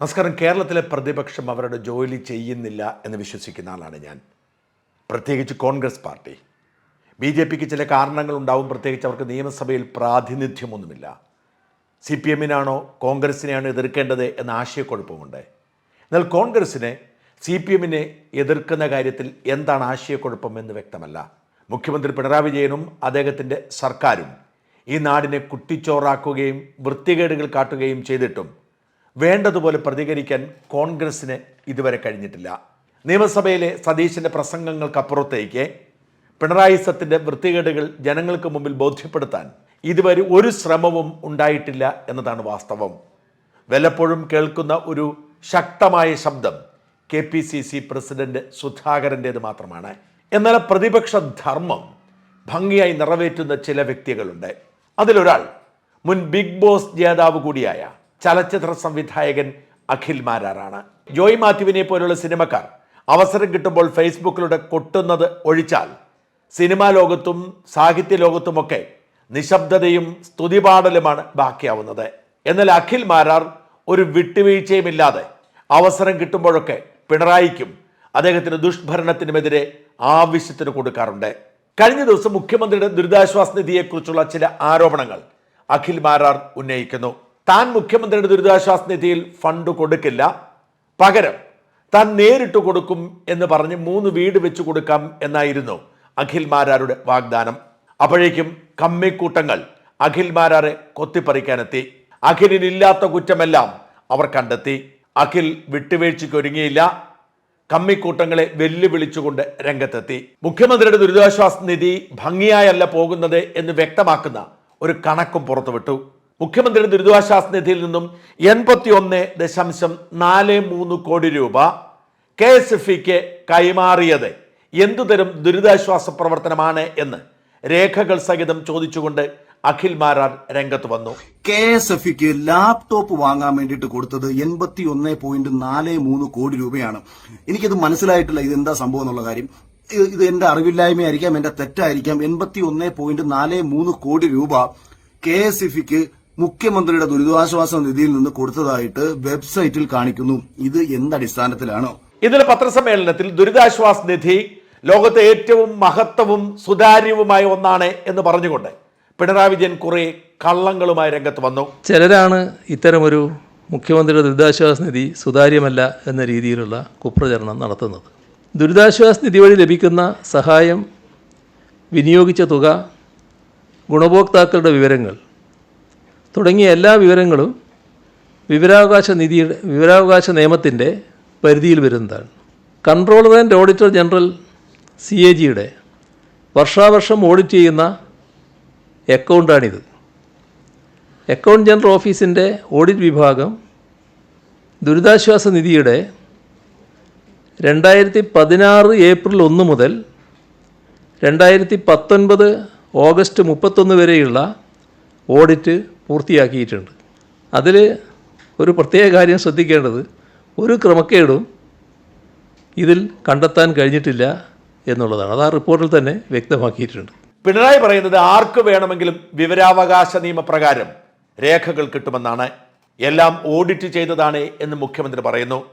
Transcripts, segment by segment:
നമസ്കാരം. കേരളത്തിലെ പ്രതിപക്ഷം അവരുടെ ജോലി ചെയ്യുന്നില്ല എന്ന് വിശ്വസിക്കുന്ന ആളാണ് ഞാൻ. പ്രത്യേകിച്ച് കോൺഗ്രസ് പാർട്ടി. ബി ജെ പിക്ക് ചില കാരണങ്ങളുണ്ടാവും. പ്രത്യേകിച്ച് അവർക്ക് നിയമസഭയിൽ പ്രാതിനിധ്യമൊന്നുമില്ല. സി പി എമ്മിനാണോ കോൺഗ്രസിനെയാണോ എതിർക്കേണ്ടത് എന്ന ആശയക്കുഴപ്പമുണ്ട്. എന്നാൽ കോൺഗ്രസിനെ സി പി എമ്മിനെ എതിർക്കുന്ന കാര്യത്തിൽ എന്താണ് ആശയക്കുഴപ്പം എന്ന് വ്യക്തമല്ല. മുഖ്യമന്ത്രി പിണറായി വിജയനും അദ്ദേഹത്തിന്റെ സർക്കാരും ഈ നാടിനെ കുട്ടിച്ചോറാക്കുകയും വൃത്തികേടുകൾ കാട്ടുകയും ചെയ്തിട്ടും വേണ്ടതുപോലെ പ്രതികരിക്കാൻ കോൺഗ്രസിന് ഇതുവരെ കഴിഞ്ഞിട്ടില്ല. നിയമസഭയിലെ സതീശിന്റെ പ്രസംഗങ്ങൾക്കപ്പുറത്തേക്ക് പിണറായി സത്തിന്റെ വൃത്തികേടുകൾ ജനങ്ങൾക്ക് മുമ്പിൽ ബോധ്യപ്പെടുത്താൻ ഇതുവരെ ഒരു ശ്രമവും ഉണ്ടായിട്ടില്ല എന്നതാണ് വാസ്തവം. വല്ലപ്പോഴും കേൾക്കുന്ന ഒരു ശക്തമായ ശബ്ദം K P C C president സുധാകരന്റേത് മാത്രമാണ്. എന്നാൽ പ്രതിപക്ഷ ധർമ്മം ഭംഗിയായി നിറവേറ്റുന്ന ചില വ്യക്തികളുണ്ട്. അതിലൊരാൾ മുൻ ബിഗ് ബോസ് ജേതാവ് കൂടിയായ ചലച്ചിത്ര സംവിധായകൻ അഖിൽ മാരാറാണ്. ജോയ് മാത്യുവിനെ പോലുള്ള സിനിമക്കാർ അവസരം കിട്ടുമ്പോൾ ഫേസ്ബുക്കിലൂടെ കൊട്ടുന്നത് ഒഴിച്ചാൽ സിനിമാ ലോകത്തും സാഹിത്യ ലോകത്തുമൊക്കെ നിശബ്ദതയും സ്തുതിപാടലുമാണ് ബാക്കിയാവുന്നത്. എന്നാൽ അഖിൽ മാരാർ ഒരു വിട്ടുവീഴ്ചയുമില്ലാതെ അവസരം കിട്ടുമ്പോഴൊക്കെ പിണറായിക്കും അദ്ദേഹത്തിന്റെ ദുഷ്ഭരണത്തിനുമെതിരെ ആവശ്യത്തിന് കൊടുക്കാറുണ്ട്. കഴിഞ്ഞ ദിവസം മുഖ്യമന്ത്രിയുടെ ദുരിതാശ്വാസ നിധിയെക്കുറിച്ചുള്ള ചില ആരോപണങ്ങൾ അഖിൽ മാരാർ ഉന്നയിക്കുന്നു. താൻ മുഖ്യമന്ത്രിയുടെ ദുരിതാശ്വാസ നിധിയിൽ ഫണ്ട് കൊടുക്കില്ല. പകരം താൻ നേരിട്ട് കൊടുക്കും എന്ന് പറഞ്ഞ് മൂന്ന് വീട് വെച്ച് കൊടുക്കാം എന്നായിരുന്നു അഖിൽ മാരാരുടെ വാഗ്ദാനം. അപ്പോഴേക്കും കമ്മിക്കൂട്ടങ്ങൾ അഖിൽ മാരാറെ കൊത്തിപ്പറിക്കാനെത്തി. അഖിലിനില്ലാത്ത കുറ്റമെല്ലാം അവർ കണ്ടെത്തി. അഖിൽ വിട്ടുവീഴ്ചയ്ക്ക് ഒരുങ്ങിയില്ല. കമ്മിക്കൂട്ടങ്ങളെ വെല്ലുവിളിച്ചുകൊണ്ട് രംഗത്തെത്തി. മുഖ്യമന്ത്രിയുടെ ദുരിതാശ്വാസ നിധി ഭംഗിയായല്ല പോകുന്നത് എന്ന് വ്യക്തമാക്കുന്ന ഒരു കണക്കും പുറത്തുവിട്ടു. മുഖ്യമന്ത്രിയുടെ ദുരിതാശ്വാസ നിധിയിൽ നിന്നും എൺപത്തി ഒന്ന് ദശാംശം നാല് മൂന്ന് കോടി രൂപ കെ എസ് എഫ് ഇക്ക് കൈമാറിയത് എന്തുതരം ദുരിതാശ്വാസ പ്രവർത്തനമാണ് എന്ന് രേഖകൾ സഹിതം ചോദിച്ചുകൊണ്ട് അഖിൽ മാരാർ രംഗത്ത് വന്നു. കെ എസ് എഫ് ഇക്ക് ലാപ്ടോപ്പ് വാങ്ങാൻ വേണ്ടിയിട്ട് കൊടുത്തത് എൺപത്തി ഒന്ന് പോയിന്റ് നാല് മൂന്ന് കോടി രൂപയാണ്. എനിക്കിത് മനസ്സിലായിട്ടില്ല. ഇത് എന്താ സംഭവം എന്നുള്ള കാര്യം. ഇത് എന്റെ അറിവില്ലായ്മയായിരിക്കാം എന്റെ തെറ്റായിരിക്കാം. എൺപത്തി ഒന്ന് പോയിന്റ് നാല് മൂന്ന് കോടി രൂപ കെ എസ് എഫ് മുഖ്യമന്ത്രിയുടെ ദുരിതാശ്വാസ നിധിയിൽ നിന്ന് കൊടുത്തതായിട്ട് വെബ്സൈറ്റിൽ കാണിക്കുന്നു. ഇത് എന്തടിസ്ഥാനത്തിലാണോ ഇന്നലെ പത്രസമ്മേളനത്തിൽ ദുരിതാശ്വാസ നിധി ലോകത്തെ ഏറ്റവും മഹത്വവും സുതാര്യവുമായ ഒന്നാണ് എന്ന് പറഞ്ഞുകൊണ്ട് പിണറായി വിജയൻ കുറെ കള്ളങ്ങളുമായി രംഗത്ത് വന്നു. ചിലരാണ് ഇത്തരമൊരു മുഖ്യമന്ത്രിയുടെ ദുരിതാശ്വാസ നിധി സുതാര്യമല്ല എന്ന രീതിയിലുള്ള കുപ്രചരണം നടത്തുന്നത്. ദുരിതാശ്വാസ നിധി വഴി ലഭിക്കുന്ന സഹായം വിനിയോഗിച്ച തുക ഗുണഭോക്താക്കളുടെ വിവരങ്ങൾ തുടങ്ങിയ എല്ലാ വിവരങ്ങളും വിവരാവകാശ നിധിയുടെ വിവരാവകാശ നിയമത്തിന്റെ പരിധിയിൽ വരുന്നതാണ്. Controller and auditor general C A ജിയുടെ വർഷാവർഷം ഓഡിറ്റ് ചെയ്യുന്ന അക്കൗണ്ടാണിത് അക്കൗണ്ട് ജനറൽ ഓഫീസിന്റെ ഓഡിറ്റ് വിഭാഗം ദുരിതാശ്വാസ നിധിയുടെ രണ്ടായിരത്തി പതിനാറ് ഏപ്രിൽ ഒന്ന് മുതൽ രണ്ടായിരത്തി പത്തൊൻപത് ഓഗസ്റ്റ് മുപ്പത്തൊന്ന് വരെയുള്ള ഓഡിറ്റ് പൂർത്തിയാക്കിയിട്ടുണ്ട്. അതിൽ ഒരു പ്രത്യേക കാര്യം ശ്രദ്ധിക്കേണ്ടത് ഒരു ക്രമക്കേടും ഇതിൽ കണ്ടെത്താൻ കഴിഞ്ഞിട്ടില്ല എന്നുള്ളതാണ്. അത് ആ റിപ്പോർട്ടിൽ തന്നെ വ്യക്തമാക്കിയിട്ടുണ്ട്. പിണറായി പറയുന്നത് ആർക്ക് വേണമെങ്കിലും വിവരാവകാശ നിയമപ്രകാരം രേഖകൾ കിട്ടുമെന്നാണ്. എല്ലാം ഓഡിറ്റ് ചെയ്തതാണ് എന്ന് മുഖ്യമന്ത്രി പറയുന്നു.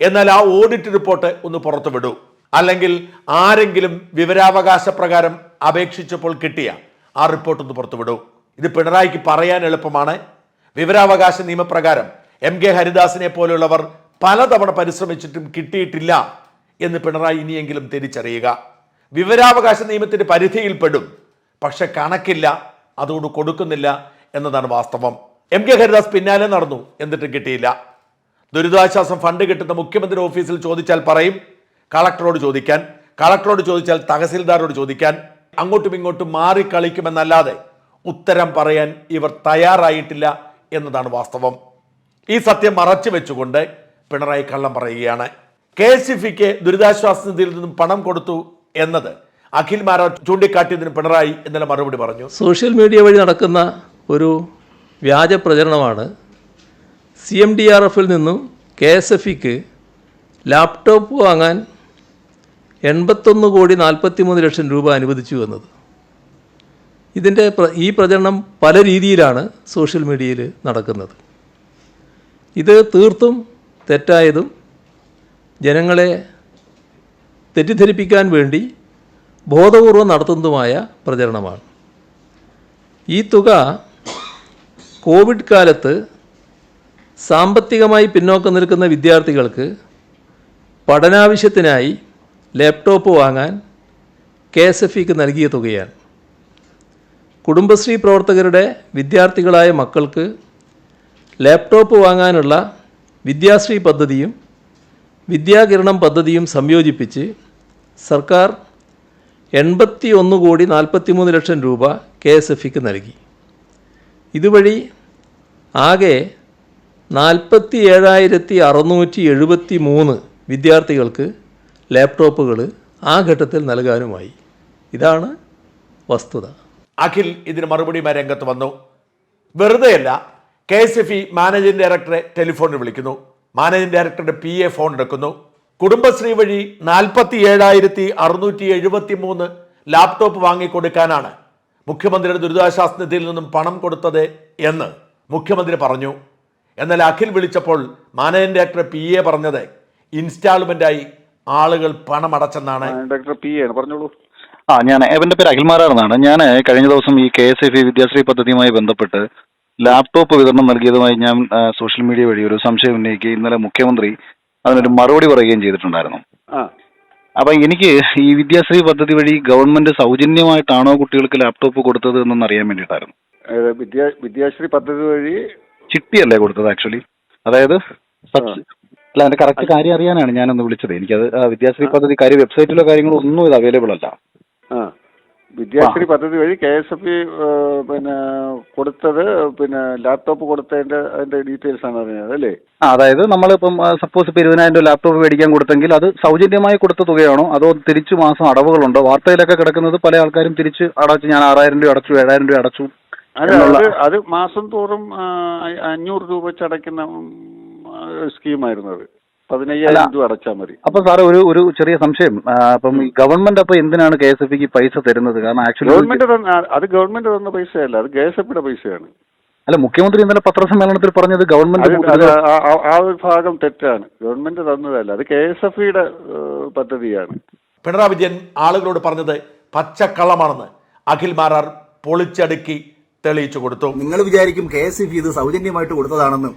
എന്നാൽ ആ ഓഡിറ്റ് റിപ്പോർട്ട് ഒന്ന് പുറത്തുവിടൂ. അല്ലെങ്കിൽ ആരെങ്കിലും വിവരാവകാശ പ്രകാരം അപേക്ഷിച്ചപ്പോൾ കിട്ടിയ ആ റിപ്പോർട്ട് ഒന്ന് പുറത്തു വിടൂ ഇത് പിണറായിക്ക് പറയാൻ എളുപ്പമാണ്. വിവരാവകാശ നിയമപ്രകാരം എം കെ ഹരിദാസിനെ പോലുള്ളവർ പലതവണ പരിശ്രമിച്ചിട്ടും കിട്ടിയിട്ടില്ല എന്ന് പിണറായി ഇനിയെങ്കിലും തിരിച്ചറിയുക. വിവരാവകാശ നിയമത്തിന്റെ പരിധിയിൽപ്പെടും. പക്ഷെ കണക്കില്ല അതുകൊണ്ട് കൊടുക്കുന്നില്ല എന്നതാണ് വാസ്തവം. എം കെ ഹരിദാസ് പിന്നാലെ നടന്നു എന്നിട്ടും കിട്ടിയില്ല. ദുരിതാശ്വാസം ഫണ്ട് കിട്ടുന്ന മുഖ്യമന്ത്രി ഓഫീസിൽ ചോദിച്ചാൽ പറയും കളക്ടറോട് ചോദിക്കാൻ കളക്ടറോട് ചോദിച്ചാൽ തഹസിൽദാരോട് ചോദിക്കാൻ അങ്ങോട്ടും ഇങ്ങോട്ടും മാറി കളിക്കുമെന്നല്ലാതെ ഉത്തരം പറയാൻ ഇവർ തയ്യാറായിട്ടില്ല എന്നതാണ് വാസ്തവം. ഈ സത്യം മറച്ചു വെച്ചുകൊണ്ട് പിണറായി കള്ളം പറയുകയാണ്. കെ എസ് ഇഫിക്ക് ദുരിതാശ്വാസ നിധിയിൽ നിന്നും പണം കൊടുത്തു എന്നത് അഖിൽ മാരാർ ചൂണ്ടിക്കാട്ടിയതിന് പിണറായി ഇന്നലെ മറുപടി പറഞ്ഞു. സോഷ്യൽ മീഡിയ വഴി നടക്കുന്ന ഒരു വ്യാജ പ്രചരണമാണ് സി എം ഡി ആർ എഫിൽ നിന്നും കെ എസ് എഫ് ഇക്ക് ലാപ്ടോപ്പ് വാങ്ങാൻ എൺപത്തൊന്ന് കോടി നാൽപ്പത്തി മൂന്ന് ലക്ഷം രൂപ അനുവദിച്ചു എന്നത്. ഇതിന്റെ ഈ പ്രചരണം പല രീതിയിലാണ് സോഷ്യൽ മീഡിയയിൽ നടക്കുന്നത്. ഇത് തീർത്തും തെറ്റായതും ജനങ്ങളെ തെറ്റിദ്ധരിപ്പിക്കാൻ വേണ്ടി ബോധപൂർവം നടത്തുന്നതുമായ പ്രചരണമാണ്. ഈ തുക കോവിഡ് കാലത്ത് സാമ്പത്തികമായി പിന്നോക്കം നിൽക്കുന്ന വിദ്യാർത്ഥികൾക്ക് പഠനാവശ്യത്തിനായി ലാപ്ടോപ്പ് വാങ്ങാൻ കെ എസ് എഫ് ഇക്ക് നൽകിയ തുകയാണ്. കുടുംബശ്രീ പ്രവർത്തകരുടെ വിദ്യാർത്ഥികളായ മക്കൾക്ക് ലാപ്ടോപ്പ് വാങ്ങാനുള്ള വിദ്യാശ്രീ പദ്ധതിയും വിദ്യാകിരണം പദ്ധതിയും സംയോജിപ്പിച്ച് സർക്കാർ എൺപത്തി ഒന്ന് കോടി നാൽപ്പത്തി മൂന്ന് ലക്ഷം രൂപ കെ എസ് എഫ് ഇക്ക് നൽകി. ഇതുവഴി ആകെ നാൽപ്പത്തി ഏഴായിരത്തി അറുന്നൂറ്റി എഴുപത്തി മൂന്ന് വിദ്യാർത്ഥികൾക്ക് ലാപ്ടോപ്പുകൾ ആ ഘട്ടത്തിൽ നൽകാനുമായി. ഇതാണ് വസ്തുത. അഖിൽ ഇതിന് മറുപടിയുമായി രംഗത്ത് വന്നു. വെറുതെയല്ല K S F E managing ഡയറക്ടറെ ടെലിഫോണിൽ വിളിക്കുന്നു. മാനേജിംഗ് ഡയറക്ടറുടെ പി എ ഫോൺ എടുക്കുന്നു. കുടുംബശ്രീ വഴി നാൽപ്പത്തി ഏഴായിരത്തി അറുന്നൂറ്റി എഴുപത്തി മൂന്ന് ലാപ്ടോപ്പ് വാങ്ങിക്കൊടുക്കാനാണ് മുഖ്യമന്ത്രിയുടെ ദുരിതാശ്വാസ നിധിയിൽ നിന്നും പണം കൊടുത്തത് എന്ന് മുഖ്യമന്ത്രി പറഞ്ഞു. എന്നാൽ അഖിൽ വിളിച്ചപ്പോൾ മാനേജിംഗ് ഡയറക്ടർ പി എ പറഞ്ഞത് ഇൻസ്റ്റാൾമെന്റായി ആളുകൾ പണം അടച്ചെന്നാണ് ഡയറക്ടർ പി എ പറഞ്ഞോളൂ. ആ ഞാൻ എവന്റെ പേര് അഖിൽമാരാർ എന്നാണ്. ഞാൻ കഴിഞ്ഞ ദിവസം ഈ കെ എസ് എഫ് വിദ്യാശ്രീ പദ്ധതിയുമായി ബന്ധപ്പെട്ട് ലാപ്ടോപ്പ് വിതരണം നൽകിയതുമായി ഞാൻ ആ, സോഷ്യൽ മീഡിയ വഴി ഒരു സംശയം ഉന്നയിക്കുകയും ഇന്നലെ മുഖ്യമന്ത്രി അതിനൊരു മറുപടി പറയുകയും ചെയ്തിട്ടുണ്ടായിരുന്നു. ആ. അപ്പൊ എനിക്ക് ഈ വിദ്യാശ്രീ പദ്ധതി വഴി ഗവൺമെന്റ് സൗജന്യമായിട്ടാണോ കുട്ടികൾക്ക് ലാപ്ടോപ്പ് കൊടുത്തത് എന്നൊന്ന് അറിയാൻ വേണ്ടിയിട്ടായിരുന്നു. ഏത് വിദ്യാ വിദ്യാശ്രീ പദ്ധതി വഴി ചിട്ടിയല്ലേ കൊടുത്തത് ആക്ച്വലി? അതായത് സബ്സി- അല്ല അതിന്റെ കറക്റ്റ് കാര്യം അറിയാനാണ് ഞാനൊന്ന് വിളിച്ചത്. എനിക്കത് ആ, വിദ്യാശ്രീ പദ്ധതി കാര്യം വെബ്സൈറ്റിലോ കാര്യങ്ങളോ ഒന്നും ഇത് അവൈലബിൾ അല്ല. ആ. വിദ്യാശ്രീ പദ്ധതി വഴി കെ എസ് എഫ് പിന്നെ കൊടുത്തത് പിന്നെ ലാപ്ടോപ്പ് കൊടുത്തതിന്റെ അതിന്റെ ഡീറ്റെയിൽസ് ആണ് അറിഞ്ഞത് അല്ലേ? ആ അതായത് നമ്മളിപ്പം സപ്പോസ് ഇപ്പം ഇരുപതിനായിരം രൂപ ലാപ്ടോപ്പ് മേടിക്കാൻ കൊടുത്തെങ്കിൽ അത് സൗജന്യമായി കൊടുത്ത തുകയാണോ? അതോ തിരിച്ചു മാസം അടവുകളുണ്ടോ? വാർത്തയിലൊക്കെ കിടക്കുന്നത് പല ആൾക്കാരും തിരിച്ച് അടച്ചു ഞാൻ ആറായിരം രൂപ അടച്ചു ഏഴായിരം രൂപ അടച്ചു അത് മാസം തോറും അഞ്ഞൂറ് രൂപ വെച്ച് അടയ്ക്കുന്ന സ്കീമായിരുന്നു അത്. പതിനയ്യായിരം രൂപ അടച്ചാൽ മതി. അപ്പൊ സാറേ ഒരു ഒരു ചെറിയ സംശയം. അപ്പം ഈ ഗവൺമെന്റ് അപ്പൊ എന്തിനാണ് കെ എസ് എഫ് പൈസ തരുന്നത്? കാരണം ആക്ച്വലി ഗവൺമെന്റ് തന്ന അത് ഗവൺമെന്റ് തന്ന പൈസയല്ല അത് കെ എസ് എഫിയുടെ പൈസയാണ്. അല്ല മുഖ്യമന്ത്രി ഇന്നലെ പത്രസമ്മേളനത്തിൽ പറഞ്ഞത് ഗവൺമെന്റ് ആ ഒരു ഭാഗം തെറ്റാണ്. ഗവൺമെന്റ് തന്നതല്ല അത് കെ എസ് എഫ് ഇയുടെ പദ്ധതിയാണ്. പിണറായി വിജയൻ ആളുകളോട് പറഞ്ഞത് പച്ചക്കള്ളമാണെന്ന്. അഖിൽ മാരാർ പൊളിച്ചടുക്കി തെളിയിച്ചു കൊടുത്തു. നിങ്ങൾ വിചാരിക്കും കെ എസ് എഫ് ഇത് സൗജന്യമായിട്ട് കൊടുത്തതാണെന്ന്.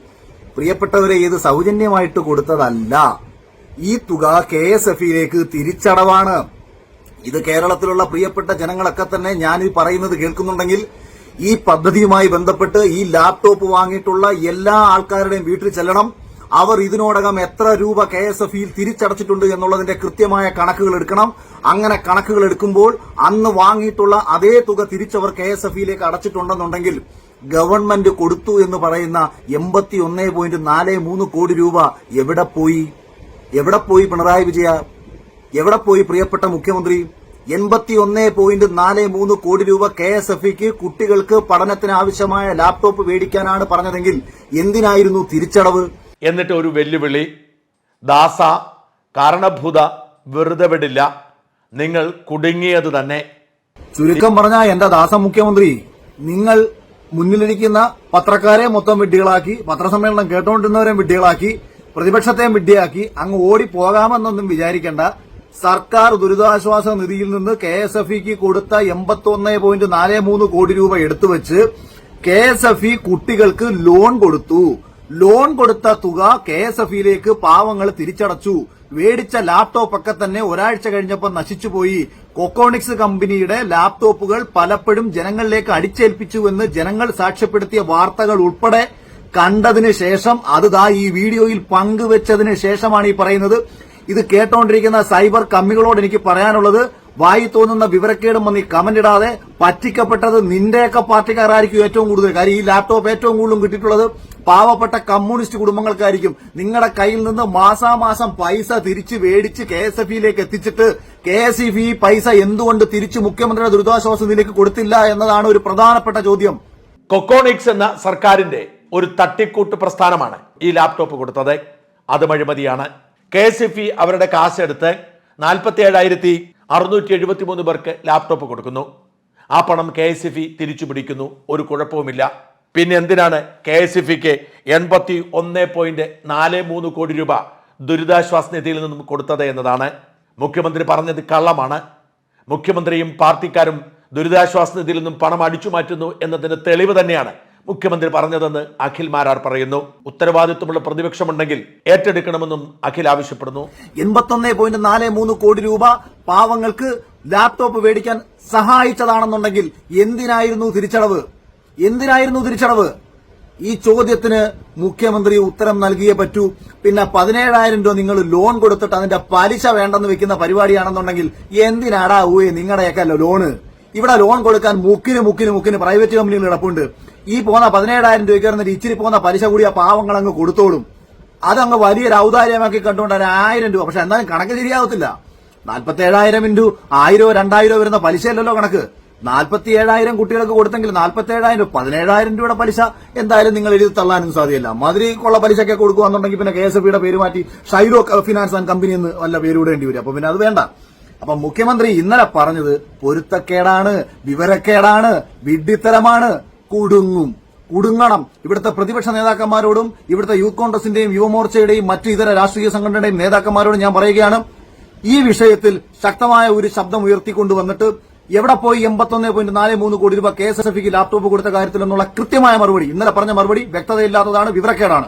പ്രിയപ്പെട്ടവരെ ഇത് സൗജന്യമായിട്ട് കൊടുത്തതല്ല. ഈ തുക കെ എസ് എഫിലേക്ക് തിരിച്ചടവാണ്. ഇത് കേരളത്തിലുള്ള പ്രിയപ്പെട്ട ജനങ്ങളൊക്കെ തന്നെ ഞാൻ ഈ പറയുന്നത് കേൾക്കുന്നുണ്ടെങ്കിൽ ഈ പദ്ധതിയുമായി ബന്ധപ്പെട്ട് ഈ ലാപ്ടോപ്പ് വാങ്ങിയിട്ടുള്ള എല്ലാ ആൾക്കാരുടെയും വീട്ടിൽ ചെല്ലണം. അവർ ഇതിനോടകം എത്ര രൂപ കെ എസ് എഫ് ഇയിൽ തിരിച്ചടച്ചിട്ടുണ്ട് എന്നുള്ളതിന്റെ കൃത്യമായ കണക്കുകൾ എടുക്കണം. അങ്ങനെ കണക്കുകൾ എടുക്കുമ്പോൾ അന്ന് വാങ്ങിയിട്ടുള്ള അതേ തുക തിരിച്ചവർ കെ എസ് എഫ് ഇയിലേക്ക് അടച്ചിട്ടുണ്ടെന്നുണ്ടെങ്കിൽ ഗവൺമെന്റ് കൊടുത്തു എന്ന് പറയുന്ന എൺപത്തി ഒന്നേ പോയിന്റ് നാല് മൂന്ന് കോടി രൂപ എവിടെ പോയി? എവിടെ പോയി പിണറായി വിജയ? എവിടെ പോയി പ്രിയപ്പെട്ട മുഖ്യമന്ത്രി? എൺപത്തി ഒന്നേ പോയിന്റ് നാല് മൂന്ന് കോടി രൂപ കെ എസ് എഫ് ഇക്ക് കുട്ടികൾക്ക് പഠനത്തിന് ആവശ്യമായ ലാപ്ടോപ്പ് മേടിക്കാനാണ് പറഞ്ഞതെങ്കിൽ എന്തിനായിരുന്നു തിരിച്ചടവ്? എന്നിട്ട് ഒരു വെല്ലുവിളി. ദാസ കാരണഭൂത വെറുതെ വിടില്ല. നിങ്ങൾ കുടുങ്ങിയത് തന്നെ. ചുരുക്കം പറഞ്ഞ എന്റെ ദാസ മുഖ്യമന്ത്രി? നിങ്ങൾ മുന്നിലിരിക്കുന്ന പത്രക്കാരെ മൊത്തം വിഡ്ഢികളാക്കി പത്രസമ്മേളനം കേട്ടുകൊണ്ടിരുന്നവരെയും വിഡ്ഢികളാക്കി പ്രതിപക്ഷത്തെയും വിഡ്ഢിയാക്കി അങ്ങ് ഓടി പോകാമെന്നൊന്നും വിചാരിക്കേണ്ട. സർക്കാർ ദുരിതാശ്വാസ നിധിയിൽ നിന്ന് കെ എസ് എഫ് ഇക്ക് കൊടുത്ത എൺപത്തൊന്ന് പോയിന്റ് നാല് മൂന്ന് കോടി രൂപ എടുത്തുവെച്ച് കെ എസ് എഫ് ഇ കുട്ടികൾക്ക് ലോൺ കൊടുത്തു. ലോൺ കൊടുത്ത തുക കെ എസ് എഫിയിലേക്ക് പാവങ്ങൾ തിരിച്ചടച്ചു. മേടിച്ച ലാപ്ടോപ്പ് ഒക്കെ തന്നെ ഒരാഴ്ച കഴിഞ്ഞപ്പോൾ നശിച്ചുപോയി. കൊക്കോണിക്സ് കമ്പനിയുടെ ലാപ്ടോപ്പുകൾ പലപ്പോഴും ജനങ്ങളിലേക്ക് അടിച്ചേൽപ്പിച്ചുവെന്ന് ജനങ്ങൾ സാക്ഷ്യപ്പെടുത്തിയ വാർത്തകൾ ഉൾപ്പെടെ കണ്ടതിന് ശേഷം അത് ഈ വീഡിയോയിൽ പങ്കുവെച്ചതിന് ശേഷമാണ് ഈ പറയുന്നത്. ഇത് കേട്ടോണ്ടിരിക്കുന്ന സൈബർ കമ്മികളോട് എനിക്ക് പറയാനുള്ളത് വായി തോന്നുന്ന വിവരക്കേടും വന്ന് കമന്റ് ഇടാതെ പറ്റിക്കപ്പെട്ടത് നിന്റെയൊക്കെ പാർട്ടിക്കാരായിരിക്കും ഏറ്റവും കൂടുതൽ കാര്യം. ഈ ലാപ്ടോപ്പ് ഏറ്റവും കൂടുതലും കിട്ടിയിട്ടുള്ളത് പാവപ്പെട്ട കമ്മ്യൂണിസ്റ്റ് കുടുംബങ്ങൾക്കായിരിക്കും നിങ്ങളുടെ കയ്യിൽ നിന്ന് മാസാമാസം പൈസ തിരിച്ച് മേടിച്ച് കെ എസ് എഫ് ഇയിലേക്ക് എത്തിച്ചിട്ട് കെ എസ് ഇ പൈസ എന്തുകൊണ്ട് തിരിച്ച് മുഖ്യമന്ത്രിയുടെ ദുരിതാശ്വാസ നിധിയിലേക്ക് കൊടുത്തില്ല എന്നതാണ് ഒരു പ്രധാനപ്പെട്ട ചോദ്യം. കൊക്കോണിക്സ് എന്ന സർക്കാരിന്റെ ഒരു തട്ടിക്കൂട്ട് പ്രസ്ഥാനമാണ് ഈ ലാപ്ടോപ്പ് കൊടുത്തത്. അത് മഴിമതിയാണ് കെ എസ് എഫ് ഇ അവരുടെ കാശെടുത്ത് നാൽപ്പത്തി ഏഴായിരത്തി അറുന്നൂറ്റി എഴുപത്തി മൂന്ന് പേർക്ക് ലാപ്ടോപ്പ് കൊടുക്കുന്നു. ആ പണം കെ എസ് എഫ് ഇ തിരിച്ചു പിടിക്കുന്നു. ഒരു കുഴപ്പവുമില്ല. പിന്നെ എന്തിനാണ് കെ എസ് ഇഫിക്ക് എൺപത്തി ഒന്ന് പോയിന്റ് നാല് മൂന്ന് കോടി രൂപ ദുരിതാശ്വാസ നിധിയിൽ നിന്നും കൊടുത്തത് എന്നതാണ്? മുഖ്യമന്ത്രി പറഞ്ഞത് കള്ളമാണ്. മുഖ്യമന്ത്രിയും പാർട്ടിക്കാരും ദുരിതാശ്വാസ നിധിയിൽ നിന്നും പണം അടിച്ചു മാറ്റുന്നു എന്നതിന് തെളിവ് തന്നെയാണ് മുഖ്യമന്ത്രി പറഞ്ഞതെന്ന് അഖിൽ മാരാർ പറയുന്നു. ഉത്തരവാദിത്വമുള്ള പ്രതിപക്ഷമുണ്ടെങ്കിൽ ഏറ്റെടുക്കണമെന്നും അഖിൽ ആവശ്യപ്പെടുന്നു. എൺപത്തൊന്ന് പോയിന്റ് നാല് മൂന്ന് കോടി രൂപ പാവങ്ങൾക്ക് ലാപ്ടോപ്പ് മേടിക്കാൻ സഹായിച്ചതാണെന്നുണ്ടെങ്കിൽ എന്തിനായിരുന്നു തിരിച്ചടവ്? എന്തിനായിരുന്നു തിരിച്ചടവ്? ഈ ചോദ്യത്തിന് മുഖ്യമന്ത്രി ഉത്തരം നൽകിയേ പറ്റൂ. പിന്നെ പതിനേഴായിരം രൂപ നിങ്ങൾ ലോൺ കൊടുത്തിട്ട് അതിന്റെ പലിശ വേണ്ടെന്ന് വെക്കുന്ന പരിപാടിയാണെന്നുണ്ടെങ്കിൽ എന്തിനാടാ ഊയെ നിങ്ങളുടെയൊക്കെ ലോണ്? ഇവിടെ ലോൺ കൊടുക്കാൻ മുക്കിന് മുക്കിന് മുക്കിന് പ്രൈവറ്റ് കമ്പനികൾ കിടപ്പുണ്ട്. ഈ പോകുന്ന പതിനേഴായിരം രൂപയ്ക്ക് എന്നിട്ട് ഇച്ചിരി പോകുന്ന പലിശ കൂടിയ പാവങ്ങൾ അങ്ങ് കൊടുത്തോളും. അതങ്ങ് വലിയൊരു ഔദാര്യമാക്കി കണ്ടുകൊണ്ട് ആയിരം രൂപ. പക്ഷെ എന്നാലും കണക്ക് ശരിയാവത്തില്ല. നാൽപ്പത്തി ഏഴായിരം ഇന്റു ആയിരോ രണ്ടായിരോ വരുന്ന പലിശയല്ലല്ലോ കണക്ക്. നാൽപ്പത്തി ഏഴായിരം കുട്ടികൾക്ക് കൊടുത്തെങ്കിൽ നാൽപ്പത്തി ഏഴായിരം രൂപ പതിനേഴായിരം രൂപയുടെ പലിശ എന്തായാലും നിങ്ങൾ എഴുതി തള്ളാനും സാധ്യല്ല മധുരയ്ക്കുള്ള പലിശയൊക്കെ കൊടുക്കുകയാണെന്നുണ്ടെങ്കിൽ പിന്നെ കെ എസ് എഫ് പേര് മാറ്റി ഷൈറോ ഫിനാൻസ് ആൻഡ് കമ്പനി എന്ന് വല്ല പേര് വിടേണ്ടി വരും. അപ്പൊ പിന്നെ അത് വേണ്ട. അപ്പൊ മുഖ്യമന്ത്രി ഇന്നലെ പറഞ്ഞത് പൊരുത്തക്കേടാണ് വിവരക്കേടാണ് വിഡ്ഢിത്തരമാണ്. കുടുങ്ങും. കുടുങ്ങണം. ഇവിടുത്തെ പ്രതിപക്ഷ നേതാക്കന്മാരോടും ഇവിടുത്തെ യൂത്ത് കോൺഗ്രസിന്റെയും യുവമോർച്ചയുടെയും മറ്റു ഇതര രാഷ്ട്രീയ സംഘടനയുടെയും നേതാക്കന്മാരോടും ഞാൻ പറയുകയാണ് ഈ വിഷയത്തിൽ ശക്തമായ ഒരു ശബ്ദം ഉയർത്തിക്കൊണ്ടുവന്നിട്ട് എവിടെ പോയി എൺപത്തൊന്ന് പോയിന്റ് നാല് മൂന്ന് കോടി രൂപ കെ എസ് എസ് എഫിക്ക് ലാപ്ടോപ്പ് കൊടുത്ത കാര്യത്തിൽ എന്നുള്ള കൃത്യമായ മറുപടി. ഇന്നലെ പറഞ്ഞ മറുപടി വ്യക്തതയില്ലാത്തതാണ് വിവരക്കേടാണ്.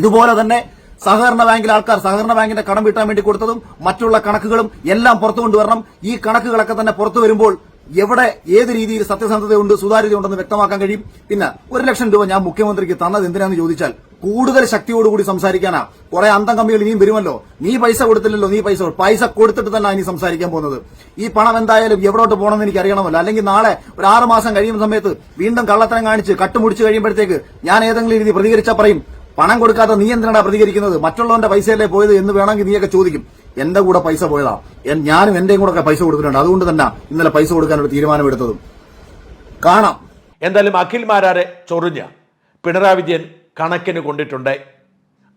ഇതുപോലെ തന്നെ സഹകരണ ബാങ്കിലെ ആൾക്കാർ സഹകരണ ബാങ്കിന്റെ കടം വീട്ടാൻ വേണ്ടി കൊടുത്തതും മറ്റുള്ള കണക്കുകളും എല്ലാം പുറത്തു കൊണ്ടുവരണം ഈ കണക്കുകളൊക്കെ തന്നെ പുറത്തു വരുമ്പോൾ എവിടെ ഏത് രീതിയിൽ സത്യസന്ധതയുണ്ട് സുതാര്യതയുണ്ടെന്ന് വ്യക്തമാക്കാൻ കഴിയും. പിന്നെ ഒരു ലക്ഷം രൂപ ഞാൻ മുഖ്യമന്ത്രിക്ക് തന്നത് എന്തിനാന്ന് ചോദിച്ചാൽ കൂടുതൽ ശക്തിയോടുകൂടി സംസാരിക്കാനാ. കുറെ അന്തം കമ്പികൾ ഇനിയും വരുമല്ലോ. നീ പൈസ കൊടുത്തില്ലല്ലോ നീ പൈസ പൈസ കൊടുത്തിട്ട് തന്നെ ഇനി സംസാരിക്കാൻ പോകുന്നത്. ഈ പണം എന്തായാലും എവിടോട്ട് പോകണമെന്ന് എനിക്ക് അറിയണമല്ലോ. അല്ലെങ്കിൽ നാളെ ഒരു ആറ് മാസം കഴിയുന്ന സമയത്ത് വീണ്ടും കള്ളത്തരം കാണിച്ച് കട്ടുമുടിച്ച് കഴിയുമ്പോഴത്തേക്ക് ഞാൻ ഏതെങ്കിലും രീതി പ്രതികരിച്ചാൽ പറയും. പണം കൊടുക്കാത്ത നീ എന്തിനാണ് പ്രതികരിക്കുന്നത്? മറ്റുള്ളവന്റെ പൈസയല്ലേ പോയത് എന്ന് വേണമെങ്കിൽ നീയൊക്കെ ചോദിക്കും. എന്റെ കൂടെ പൈസ പോയതാ. ഞാനും എന്റെയും കൂടെ പൈസ കൊടുത്തിട്ടുണ്ട്. അതുകൊണ്ട് തന്നെ ഇന്നലെ പൈസ കൊടുക്കാൻ കൊടുക്കാനൊരു തീരുമാനമെടുത്തതും. കാണാം. എന്തായാലും അഖിൽമാരാരെ ചൊറിഞ്ഞ പിണറായി വിജയൻ കണക്കിന് കൊണ്ടിട്ടുണ്ട്.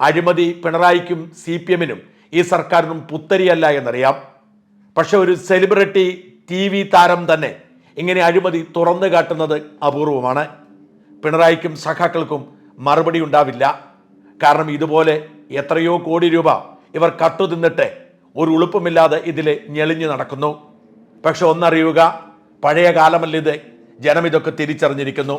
അഴിമതി പിണറായിക്കും സി പി എമ്മിനും ഈ സർക്കാരിനും പുത്തരിയല്ല എന്നറിയാം. പക്ഷെ ഒരു സെലിബ്രിറ്റി ടി വി താരം തന്നെ ഇങ്ങനെ അഴിമതി തുറന്നു കാട്ടുന്നത് അപൂർവമാണ്. പിണറായിക്കും സഖാക്കൾക്കും മറുപടി ഉണ്ടാവില്ല. കാരണം ഇതുപോലെ എത്രയോ കോടി രൂപ ഇവർ കട്ടു തിന്നിട്ട് ഒരു ഉളുപ്പുമില്ലാതെ ഇതിൽ ഞെളിഞ്ഞു നടക്കുന്നു. പക്ഷെ ഒന്നറിയുക പഴയ കാലമല്ലിത് ജനം ഇതൊക്കെ തിരിച്ചറിഞ്ഞിരിക്കുന്നു.